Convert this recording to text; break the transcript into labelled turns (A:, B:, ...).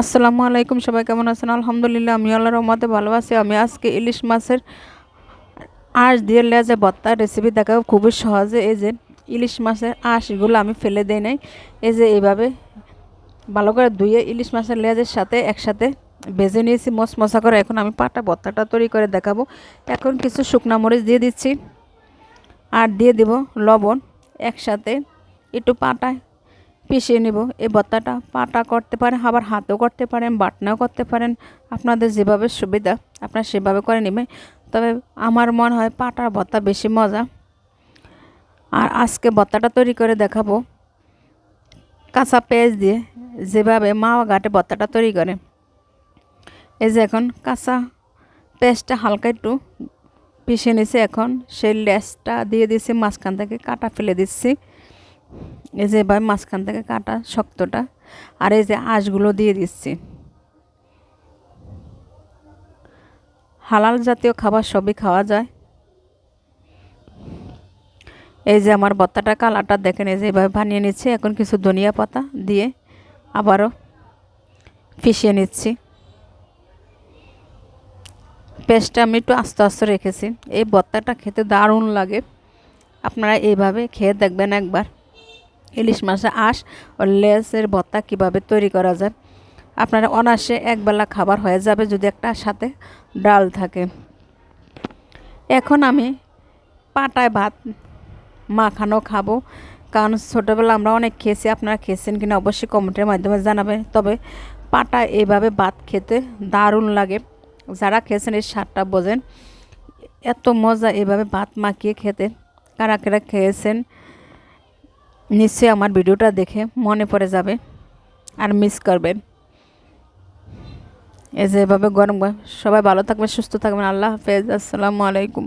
A: আসসালামু আলাইকুম, সবাই কেমন আছেন? আলহামদুলিল্লাহ আমি আল্লাহ রহমতে ভালো আছি। আমি আজকে ইলিশ মাছের আঁশ দিয়ে লেজে ভর্তার রেসিপি দেখাবো। খুবই সহজে এই যে ইলিশ মাছের আঁশগুলো আমি ফেলে দিই নাই। এই যে এইভাবে ভালো করে ধুয়ে ইলিশ মাছের লেজের সাথে একসাথে ভেজে নিয়েছি মশমশা করে। এখন আমি পাটা ভর্তাটা তৈরি করে দেখাবো। এখন কিছু শুকনা মরিচ দিয়ে দিচ্ছি আর দিয়ে দিব লবণ একসাথে। একটু পাটায় পিষিয়ে নেব। এই ভর্তাটা পাটা করতে পারেন, আবার হাতেও করতে পারেন, বাটনাও করতে পারেন। আপনাদের যেভাবে সুবিধা, আপনারা সেভাবে করে নেবেন। তবে আমার মনে হয় পাটার ভর্তা বেশি মজা। আর আজকে ভর্তাটা তৈরি করে দেখাবো। কাঁচা পেঁয়াজ দিয়ে যেভাবে মা ঘাটে ভর্তাটা তৈরি করে। এই যে এখন কাঁচা পেঁয়াজটা হালকা একটু পিষে নিছে এখন সেই লেসটা দিয়ে দিচ্ছি মাঝখান থেকে কাটা ফেলে দিচ্ছি। এই যে এবার মাঝখান থেকে কাটা শক্তটা, আর এই যে আঁশগুলো দিয়ে দিচ্ছি। হালাল জাতীয় খাবার সবই খাওয়া যায়। এই যে আমার বত্তাটা কালারটা দেখেন, এই যে এভাবে বানিয়ে নিচ্ছি, এখন কিছু ধনিয়া পাতা দিয়ে আবারও পিষিয়ে নিচ্ছি। পেস্টটা আমি একটু আস্তে আস্তে রেখেছি। এই বত্তাটা খেতে দারুণ লাগে। আপনারা এইভাবে খেয়ে দেখবেন একবার। ইলিশ মাছের আঁশ ও লেসের ভর্তা কীভাবে তৈরি করা যায়? আপনারা অনায়াসে একবেলা খাবার হয়ে যাবে যদি একটা সাথে ডাল থাকে। এখন আমি পাটায় ভাত মাখানো খাব। কারণ ছোটোবেলা আমরা অনেক খেয়েছি। আপনারা খেয়েছেন কিনা অবশ্যই কমেন্টের মাধ্যমে জানাবেন। তবে পাটায় এইভাবে ভাত খেতে দারুণ লাগে। যারা খেয়েছেন এই স্বাদটা বোঝেন। এত মজা এভাবে ভাত মাখিয়ে খেতে। কারা কারা খেয়েছেন? নিশ্চয়ই আমার ভিডিওটা দেখে মনে পড়ে যাবে আর মিস করবেন এই যে এভাবে গরম সবাই ভালো থাকবেন, সুস্থ থাকবেন। আল্লাহ হাফেজ। আসসালামু আলাইকুম।